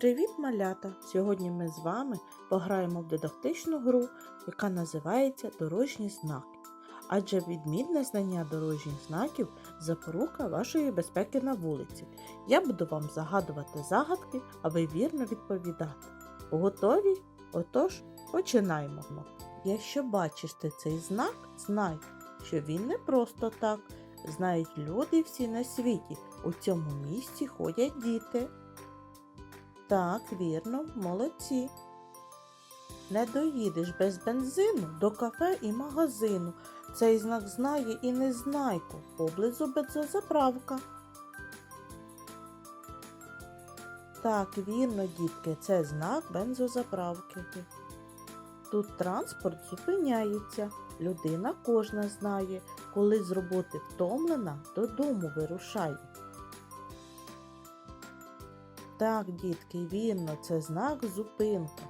Привіт, малята! Сьогодні ми з вами пограємо в дидактичну гру, яка називається Дорожні знаки. Адже відмінне знання дорожніх знаків запорука вашої безпеки на вулиці. Я буду вам загадувати загадки, а ви вірно відповідати. Готові? Отож, починаємо. Якщо бачиш ти цей знак, знай, що він не просто так. Знають люди всі на світі. У цьому місці ходять діти. Так, вірно, молодці. Не доїдеш без бензину до кафе і магазину. Цей знак знає і незнайку. Поблизу бензозаправка. Так, вірно, дітки, це знак бензозаправки. Тут транспорт зупиняється. Людина кожна знає, коли з роботи втомлена, додому вирушає. Так, дітки, вірно, це знак зупинка.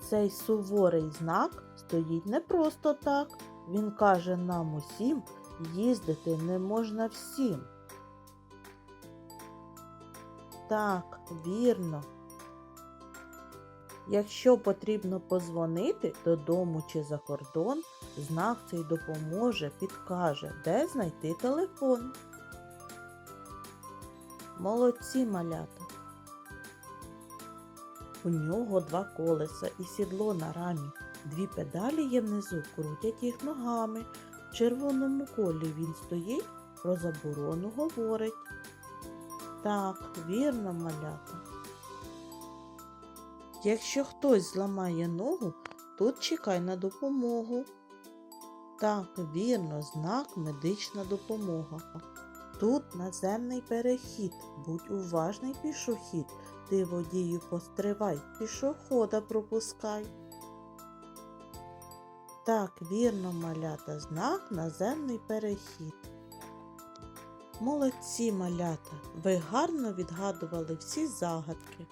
Цей суворий знак стоїть не просто так. Він каже нам усім, їздити не можна всім. Так, вірно. Якщо потрібно позвонити додому чи за кордон, знак цей допоможе, підкаже, де знайти телефон. Молодці малята. У нього два колеса і сідло на рамі. Дві педалі є внизу, крутять їх ногами. В червоному колі він стоїть, про заборону говорить. Так, вірно, малята. Якщо хтось зламає ногу, тут чекай на допомогу. Так, вірно, знак медична допомога. Тут наземний перехід, будь уважний пішохід, ти водію постривай, пішохода пропускай. Так, вірно, малята, знак наземний перехід. Молодці малята, ви гарно відгадували всі загадки.